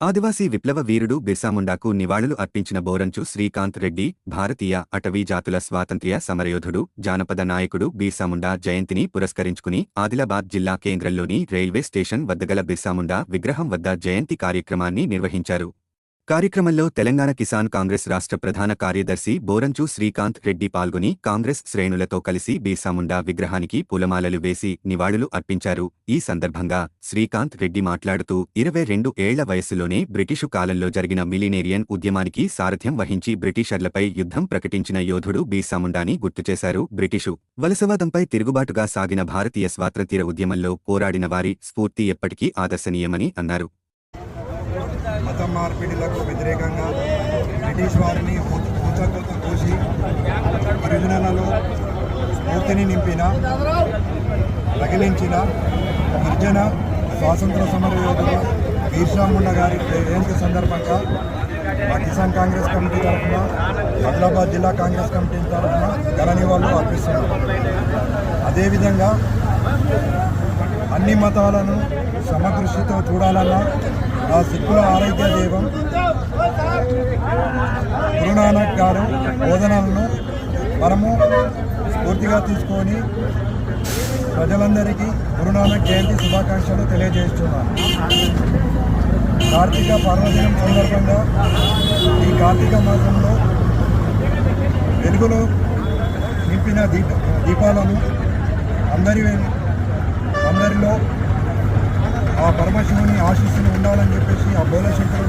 ఆదివాసీ విప్లవ వీరుడు బిర్సాముండాకు నివాళులు అర్పించిన బోరంచు శ్రీకాంత్ రెడ్డి భారతీయ అటవీ జాతుల స్వాతంత్ర్య సమరయోధుడు జానపద నాయకుడు బిర్సాముండా జయంతిని పురస్కరించుకుని ఆదిలాబాద్ జిల్లా కేంద్రంలోని రైల్వే స్టేషన్ వద్దగల బిర్సాముండా విగ్రహం వద్ద జయంతి కార్యక్రమాన్ని నిర్వహించారు. కార్యక్రమంలో తెలంగాణ కిసాన్ కాంగ్రెస్ రాష్ట్ర ప్రధాన కార్యదర్శి బోరంచు శ్రీకాంత్ రెడ్డి పాల్గొని కాంగ్రెస్ శ్రేణులతో కలిసి బీసాముండా విగ్రహానికి పూలమాలలు వేసి నివాళులు అర్పించారు. ఈ సందర్భంగా శ్రీకాంత్ రెడ్డి మాట్లాడుతూ ఇరవై రెండు ఏళ్ళ వయస్సులోనే బ్రిటిషు కాలంలో జరిగిన మిలినేరియన్ ఉద్యమానికి సారథ్యం వహించి బ్రిటిషర్లపై యుద్ధం ప్రకటించిన యోధుడు బీసాముండాని గుర్తుచేశారు బ్రిటిషు వలసవాదంపై తిరుగుబాటుగా సాగిన భారతీయ స్వాతంత్ర్య ఉద్యమంలో పోరాడిన వారి స్ఫూర్తి ఎప్పటికీ ఆదర్శనీయమని అన్నారు. మత మార్పిడిలకు వ్యతిరేకంగా బ్రిటిష్ వారిని ఊచకోత కోసి గిరిజనులలో స్ఫూర్తిని నింపిన రగిలించిన గిరిజన స్వాతంత్ర సమర యోధుల వీర్షాముండ గారి జయంతి సందర్భంగా మా కిసాన్ కాంగ్రెస్ కమిటీ తరఫున ఆదిలాబాద్ జిల్లా కాంగ్రెస్ కమిటీ తరఫున ఘన నివాళులు అర్పిస్తున్నారు అదేవిధంగా అన్ని మతాలను సమదృష్టితో చూడాలన్న ఆ సిక్కుల ఆరోగ్య దైవం గురునానక్ గారు బోధనలను మనము స్ఫూర్తిగా తీసుకొని ప్రజలందరికీ గురునానక్ జయంతి శుభాకాంక్షలు తెలియజేస్తున్నాను. కార్తీక పర్వదినం సందర్భంగా ఈ కార్తీక మాసంలో వెలుగులో నింపిన దీప దీపాలను అందరి అందరిలో ఆ ఆశిస్తూ ఉండాలని చెప్పేసి ఆ బోలశంకర్